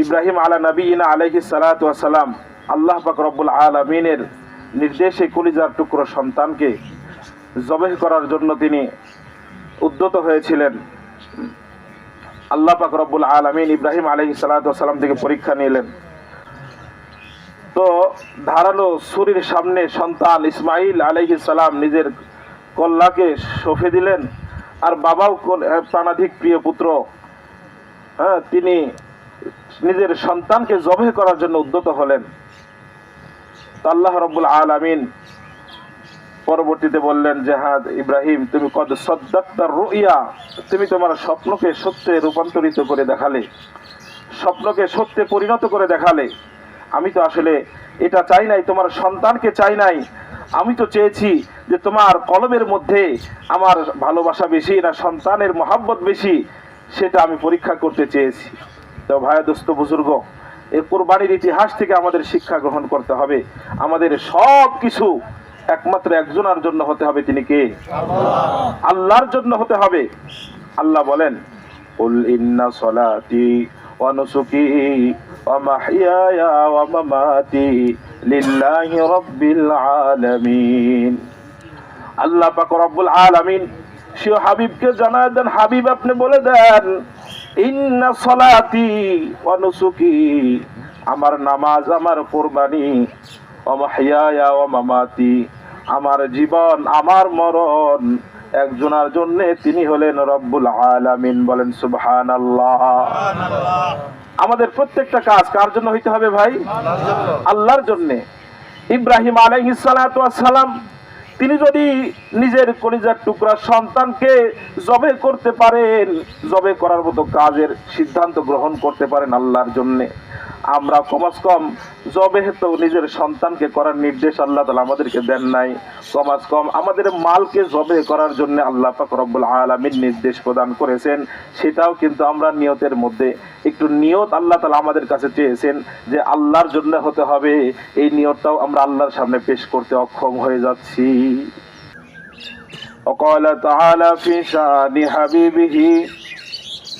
ইব্রাহিম আলা নবীনা আলাইহি সালাম আল্লাহ পাক রব্বুল আলমিনের নির্দেশে কলিজার টুকরো সন্তানকে জবেহ করার জন্য তিনি উদ্যত হয়েছিলেন। আল্লাহ পাক রব্বুল আলমিন ইব্রাহিম আলহি সালাম থেকে পরীক্ষা নিলেন। তো ধারালো ছুরির সামনে সন্তান ইসমাইল আলহি সালাম নিজের কল্লাকে সফে দিলেন। আর বাবাও প্রাণাধিক প্রিয় পুত্র। হ্যাঁ তিনি নিজের সন্তানকে জবে করার জন্য উদ্যত হলেন। আল্লাহ রব্বুল আলামিন পরবর্তীতে বললেন জেহাদ ইব্রাহিম, তুমি কদ সদ্দাক্তার রুইয়া, তুমি তোমার স্বপ্নকে সত্যে রূপান্তরিত করে দেখালে। স্বপ্নকে সত্যে পরিণত করে দেখালে। আমি তো আসলে এটা চাই নাই, তোমার সন্তানকে চাই নাই। আমি তো চেয়েছি যে তোমার কলমের মধ্যে আমার ভালোবাসা বেশি না সন্তানের মহাব্বত বেশি, সেটা আমি পরীক্ষা করতে চেয়েছি। তো ভাইয়া দোস্ত বুজুর্গ এই কোরবানির ইতিহাস থেকে আমাদের শিক্ষা গ্রহণ করতে হবে আমাদের সব কিছু একমাত্র একজনের জন্য হতে হবে তিনি কে আল্লাহর জন্য হতে হবে আল্লাহ বলেন قل إن صلاتي ونسكي ومحياي ومماتي لله رب العالمين আল্লাহ পাক রব্বুল আলামিন সে হাবিবকে জানায় দেন হাবিব আপনি বলে দেন ইন্না সলাতি ওয়া নুসুকি। আমার নামাজ আমার কোরবানি ওয়া মাহইয়ায়া ওয়া মামাতি। আমার জীবন আমার মরণ একজনার জন্য তিনি হলেন রব্বুল আলামিন। বলেন সুবহান আল্লাহ আমাদের প্রত্যেকটা কাজ কার জন্য হইতে হবে ভাই? আল্লাহর জন্যে। ইব্রাহিম আলাইহিস সালাম তিনি যদি নিজের কলিজার টুকরা সন্তানকে জবে করতে পারেন, জবে করার মতো কাজের সিদ্ধান্ত গ্রহণ করতে পারেন আল্লাহর জন্য। আমরা কমাস কম জবে তো নিজের সন্তানকে করার নির্দেশ আল্লাহ তালা আমাদেরকে দেন নাই কমাস কম আমাদের মালকে জবে করার জন্য আল্লাহ পাক রব্বুল আলমীর নির্দেশ প্রদান করেছেন সেটাও কিন্তু আমরা নিয়তের মধ্যে একটু নিয়ত আল্লাহ তালা আমাদের কাছে চেয়েছেন যে আল্লাহর জন্য হতে হবে এই নিয়তটাও আমরা আল্লাহর সামনে পেশ করতে অক্ষম হয়ে যাচ্ছি وقال تعالى في شان حبيبه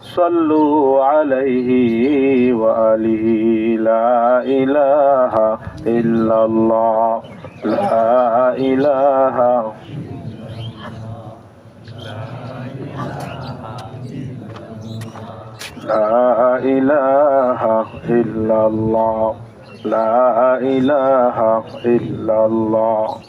صلوا عليه وآله. لا إله إلا الله. لا إله. لا إله إلا الله. لا إله إلا الله.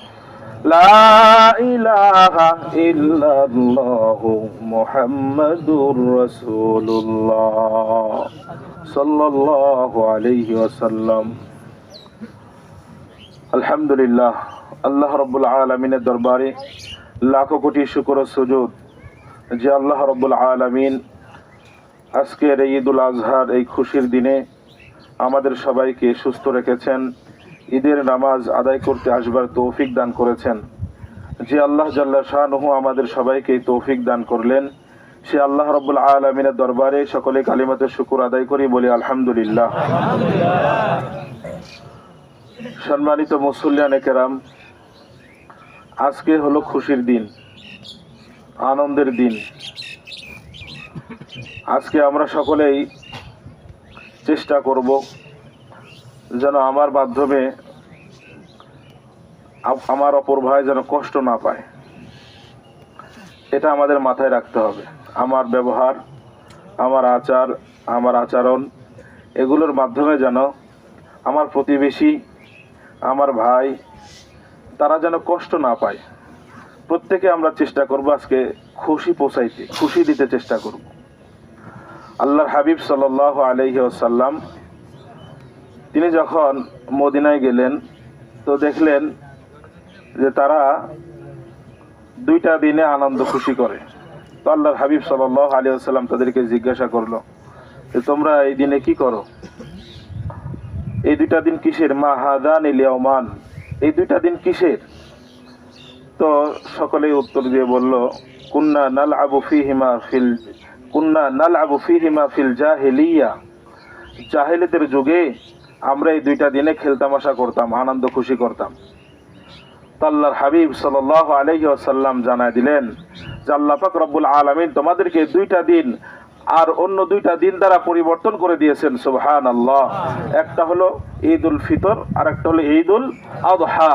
لا إله إلا الله محمد رسول الله صلى الله عليه وسلم আলহামদুলিল্লাহ আল্লাহ রব্বুল আলমিনের দরবারে লাখো কোটি শুকর ও সুজুদ যে আল্লাহ রব্বুল আলমিন আজকের এই ঈদুল আজহার এই খুশির দিনে আমাদের সবাইকে সুস্থ রেখেছেন ঈদের নামাজ আদায় করতে আসবার তৌফিক দান করেছেন। যে আল্লাহ জাল্লা শাহনুহু আমাদের সবাইকে তৌফিক দান করলেন, সে আল্লাহ রব্বুল আলমিনের দরবারে সকলে কালিমাতের শুকুর আদায় করি বলি আলহামদুলিল্লাহ। সম্মানিত মুসল্লিয়ান কেরাম, আজকে হলো খুশির দিন, আনন্দের দিন। আজকে আমরা সকলেই চেষ্টা করব যেন আমার মাধ্যমে আমার অপর ভাই যেন কষ্ট না পায়। এটা আমাদের মাথায় রাখতে হবে। আমার ব্যবহার, আমার আচার, আমার আচরণ, এগুলোর মাধ্যমে যেন আমার প্রতিবেশী, আমার ভাই, তারা যেন কষ্ট না পায়। প্রত্যেকে আমরা চেষ্টা করব আজকে খুশি পৌঁছাইতে খুশি দিতে চেষ্টা করব। আল্লাহর হাবিব সাল আলহি আসাল্লাম তিনি যখন মদিনায় গেলেন, তো দেখলেন যে তারা দুইটা দিনে আনন্দ খুশি করে। তো আল্লাহর হাবিব সাল আলী আসাল্লাম তাদেরকে জিজ্ঞাসা করল যে, তোমরা এই দিনে কি করো? এই দুইটা দিন কিসের? মা হাদান এই দুইটা দিন কিসের? তো সকলেই উত্তর দিয়ে বলল, কুন্না নাল আবু ফিহিমা ফিল, কুন্না নাল আবু ফিহিমা ফিল জাহেলিয়া। জাহেলিদের যুগে আমরা এই দুইটা দিনে খেলতামাশা করতাম, আনন্দ খুশি করতাম। তাল্লার হাবিব সাল আলহি আসাল্লাম জানায় দিলেন যে আল্লাহ পাক রব্বুল আলমিন তোমাদেরকে দুইটা দিন আর অন্য দুইটা দিন দ্বারা পরিবর্তন করে দিয়েছেন সুবহান আল্লাহ একটা হলো ঈদ উল ফিতর আর একটা হলো ঈদ উল আদহা।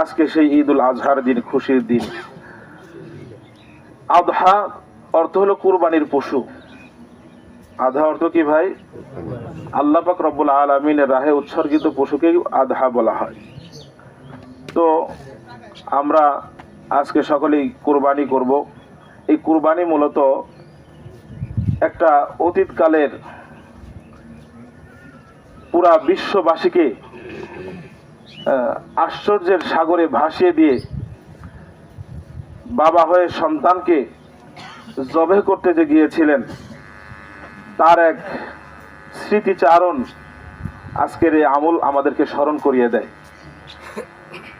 আজকে সেই ঈদ উল আজহার দিন, খুশির দিন। আদহা অর্থ হলো কুরবানির পশু। আধা অর্থ কি ভাই? আল্লাহ পাক রব্বুল আলমিনের রাহে উৎসর্গিত পশুকে আধা বলা হয়। তো আমরা আজকে সকলেই কুরবানি করব। এই কুরবানি মূলত একটা অতীতকালের পুরা বিশ্ববাসীকে আশ্চর্যের সাগরে ভাসিয়ে দিয়ে বাবা হয়ে সন্তানকে জবে করতে যে গিয়েছিলেন তার এক স্মৃতিচারণ আজকের এই আমল আমাদেরকে স্মরণ করিয়ে দেয়।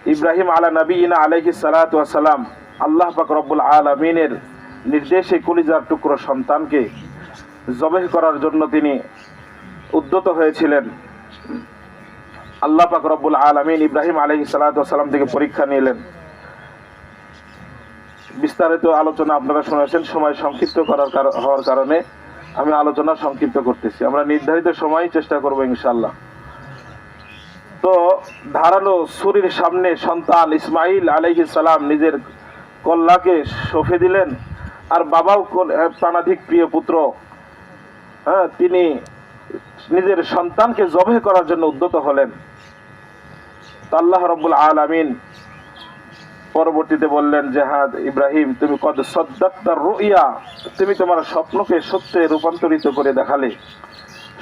ইব্রাহিম আলা নবীনা আলাইহি সালাতু সালাম আল্লাহ পাক রব্বুল আলামিনের নির্দেশে কলিজার টুকরো সন্তানকে জবেহ করার জন্য তিনি উদ্যত হয়েছিলেন। আল্লাহ পাক রব্বুল আলামিন ইব্রাহিম আলাইহি সালাতু সালাম থেকে পরীক্ষা নিলেন। বিস্তারিত আলোচনা আপনারা শুনেছেন, সময় সংক্ষিপ্ত করার কার- হওয়ার কারণে। আমি আলোচনা সংক্ষিপ্ত করতেছি। আমরা নির্ধারিত সময় চেষ্টা করব ইনশাল্লাহ তো ধারালো ছুরির সামনে সন্তান ইসমাইল আলাইহি সালাম নিজের কল্লাকে সফে দিলেন। আর বাবাও প্রাণাধিক প্রিয় পুত্র। হ্যাঁ তিনি নিজের সন্তানকে জবে করার জন্য উদ্যত হলেন। আল্লাহ রব্বুল আলামিন পরবর্তীতে বললেন, জেহাদ ইব্রাহিম, তুমি কদ সদ্দাক্তার রুইয়া, তুমি তোমার স্বপ্নকে সত্যে রূপান্তরিত করে দেখালে।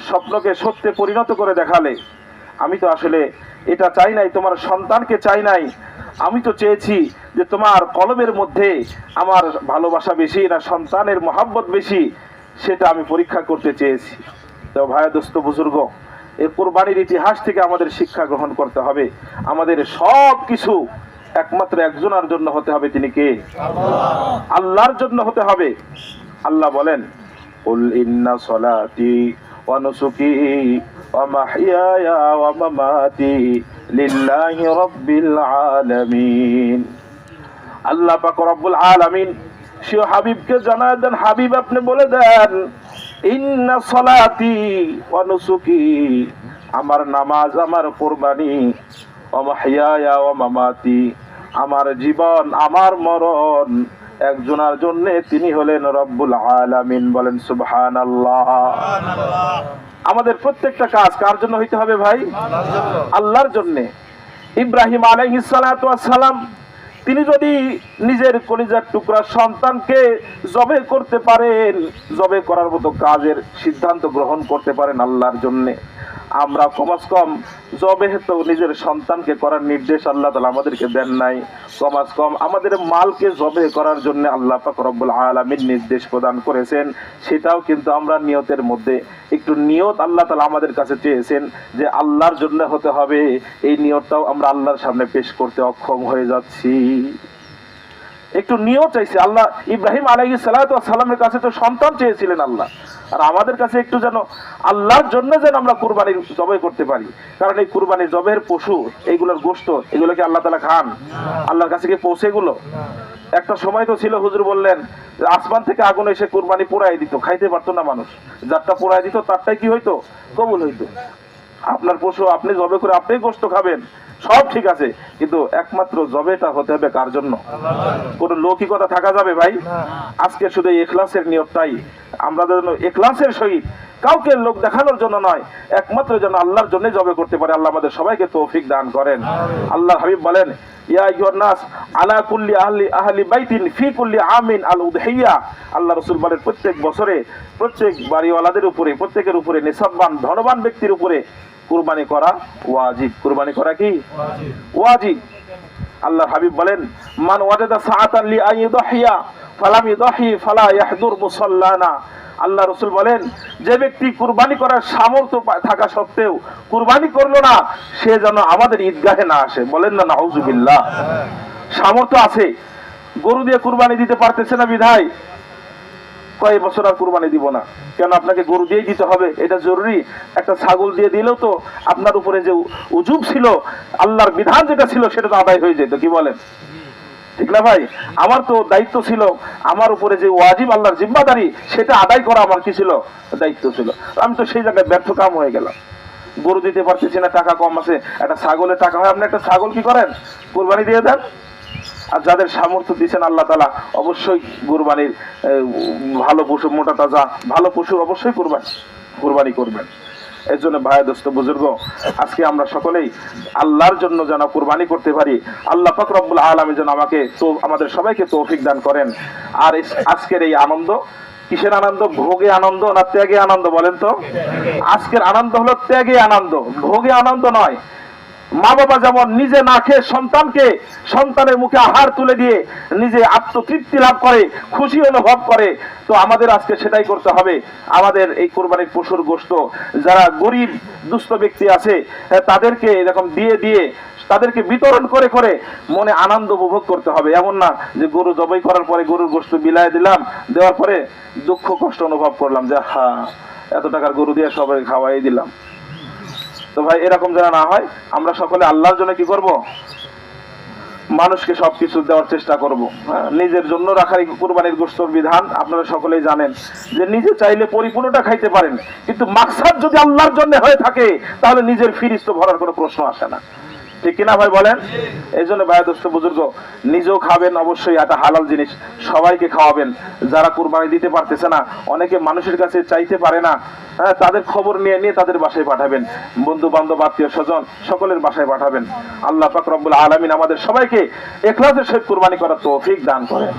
স্বপ্নকে সত্যে পরিণত করে দেখালে। আমি তো আসলে এটা চাই নাই, তোমার সন্তানকে চাই নাই। আমি তো চেয়েছি যে তোমার কলমের মধ্যে আমার ভালোবাসা বেশি না সন্তানের মহাব্বত বেশি, সেটা আমি পরীক্ষা করতে চেয়েছি। তো ভাই, দোস্ত, বুজুর্গ এই কোরবানির ইতিহাস থেকে আমাদের শিক্ষা গ্রহণ করতে হবে। আমাদের সব কিছু একমাত্র একজনের জন্য হতে হবে তিনি কে আল্লাহর জন্য হতে হবে আল্লাহ বলেন قل إن صلاتي ونسكي ومحياي ومماتي لله رب العالمين আল্লাহ পাক রব্বুল আলামিন সে হাবিবকে জানায় দেন হাবিব আপনি বলে দেন ইন্না সলাতি ওয়া নুসুকি আমার নামাজ আমার কোরবানি ওয়া মাহইয়ায়া ওয়া মামাতি আমার জীবন আমার মরণ। একজনার জন্য তিনি হলেন রব্বুল আলামিন বলেন সুবহান আল্লাহ আমাদের প্রত্যেকটা কাজ কার জন্য হইতে হবে ভাই? আল্লাহর জন্যে। ইব্রাহিম সালাম তিনি যদি নিজের কলিজার টুকরা সন্তানকে জবে করতে পারেন জবে করার মতো কাজের সিদ্ধান্ত গ্রহণ করতে পারেন আল্লাহর জন্যে। আমরা কমাস কম জবে তো নিজের সন্তানকে করার নির্দেশ আল্লাহ তালা আমাদেরকে দেন নাই। কমাস কম আমাদের মালকে জবে করার জন্য আল্লাহ পাক রব্বুল আলমীর নির্দেশ প্রদান করেছেন। সেটাও কিন্তু আমরা নিয়তের মধ্যে। একটু নিয়ত আল্লাহ তালা আমাদের কাছে চেয়েছেন যে আল্লাহর জন্য হতে হবে। এই নিয়তটাও আমরা আল্লাহর সামনে পেশ করতে অক্ষম হয়ে যাচ্ছি। একটু নিয়ত চাইছে। আল্লাহ ইব্রাহিম আলাই সালামের কাছে তো সন্তান চেয়েছিলেন আল্লাহ। আর আমাদের কাছে একটু যেন আল্লাহর জন্য যেন আমরা কুরবানির জবাই করতে পারি। কারণ এই কুরবানির জবের পশু, এইগুলোর গোস্ত এগুলোকে আল্লাহ তালা খান। আল্লাহর কাছে কি পৌঁছে এগুলো? একটা সময় তো ছিল, হুজুর বললেন, আসমান থেকে আগুন এসে কুরবানি পোড়াই দিত, খাইতে পারতো না মানুষ। যারটা পোড়াই দিত, তারটাই কি হইতো? কবুল হইতো। আপনার পশু আপনি জবে করে আপনি গোস্ত খাবেন। সব ঠিক আছে কিন্তু একমাত্র জবেটা হতে হবে কার জন্য? কোন লৌকিকতা থাকা যাবে ভাই? আজকে শুধু এখলাসের নিয়তটাই। আমরা যেন এখলাসের সহিত কাউকে লোক দেখানোর জন্য নয় একমাত্র যেন আল্লাহর জন্য জবে করতে পারে। আল্লাহ আমাদের সবাইকে তৌফিক দান করেন। আল্লাহ হাবিব বলেন ইয়া উপরে, প্রত্যেকের উপরে ধনবান ব্যক্তির উপরে কুরবানি করা ওয়াজিব। কুরবানি করা কি? ওয়াজিব। আল্লাহ হাবিব বলেন, মান ওয়াজাদা সাআতান লি ফালাম ফালা ইয়াহদুর আল্লাহ রসুল বলেন, যে ব্যক্তি কুরবানি করার সামর্থ্য থাকা সত্ত্বেও কুরবানি করল না, সে যেন আমাদের ঈদগাহে না আসে। বলেন না, নাউজুবিল্লাহ। সামর্থ্য আছে। গরু দিয়ে কুরবানি দিতে পারতেছে না বিধায় কয়েক বছর আর কুরবানি দিব না। কেন আপনাকে গরু দিয়েই দিতে হবে? এটা জরুরি। একটা ছাগল দিয়ে দিলেও তো আপনার উপরে যে উজুব ছিল, আল্লাহর বিধান যেটা ছিল, সেটা তো আদায় হয়ে যেত। কি বলেন? না ভাই, আমার তো দায়িত্ব ছিল, আমার উপরে যে ওয়াজিব আল্লাহর জিম্মাদারি, সেটা আদায় করা আমার কি ছিল? দায়িত্ব ছিল। আমি তো সেই জায়গায় ব্যর্থ কাম হয়ে গেলাম। গরু দিতে পারতেছি না, টাকা কম আছে, একটা ছাগলের টাকা হয়, আপনি একটা ছাগল কি করেন? কোরবানি দিয়ে দেন। আর যাদের সামর্থ্য দিচ্ছেন আল্লাহ তালা অবশ্যই কুরবানির ভালো পশু, মোটা তাজা, ভালো পশু অবশ্যই কোরবানি, কুরবানি করবেন। এর জন্য ভাই দোস্ত, বুজুর্গ, আজকে আমরা সকলেই আল্লাহর জন্য যেন কুরবানি করতে পারি, আল্লাহ ফকরবুল আলমী যেন আমাকে তো আমাদের সবাইকে তৌফিক দান করেন। আর আজকের এই আনন্দ, কিসের আনন্দ? ভোগে আনন্দ না ত্যাগে আনন্দ বলেন তো? আজকের আনন্দ হলো ত্যাগে আনন্দ। ভোগে আনন্দ নয় মা বাবা যেমন নিজে না খেয়ে সন্তানকে সন্তানের মুখে আহার তুলে দিয়ে নিজে আত্মতৃপ্তি লাভ করে খুশি অনুভব করে তো আমাদের আজকে সেটাই করতে হবে। আমাদের এই কোরবানির পশুর গোস্ত যারা গরিব দুস্থ ব্যক্তি আছে হ্যাঁ, তাদেরকে এরকম দিয়ে দিয়ে তাদেরকে বিতরণ করে করে মনে আনন্দ উপভোগ করতে হবে। এমন না যে গরু জবাই করার পরে গরুর গোস্ত বিলায় দিলাম দেওয়ার পরে দুঃখ কষ্ট অনুভব করলাম যে হা এত টাকার গরু দিয়ে সবাই খাওয়াই দিলাম। তো ভাই এরকম যেন না হয় আমরা সকলে আল্লাহর জন্য কি করব? মানুষকে সবকিছু দেওয়ার চেষ্টা করব। হ্যাঁ, নিজের জন্য রাখার কোরবানির কুরবানির গোস্তর বিধান আপনারা সকলেই জানেন যে নিজে চাইলে পরিপূর্ণটা খাইতে পারেন কিন্তু মাকসাদ যদি আল্লাহর জন্য হয়ে থাকে তাহলে নিজের ফিরিস্ত ভরার কোনো প্রশ্ন আসে না। ঠিক কিনা ভাই বলেন? এই জন্য ভাই বুজুর্গ, নিজেও খাবেন অবশ্যই একটা হালাল জিনিস। সবাইকে খাওয়াবেন। যারা কুরবানি দিতে পারতেছে না, অনেকে মানুষের কাছে চাইতে পারে না। হ্যাঁ তাদের খবর নিয়ে নিয়ে তাদের বাসায় পাঠাবেন। বন্ধু বান্ধব আত্মীয় স্বজন, সকলের বাসায় পাঠাবেন। আল্লাহ পাক রব্বুল আলমিন আমাদের সবাইকে এখলাসের সহিত কুরবানি করার তৌফিক দান করেন।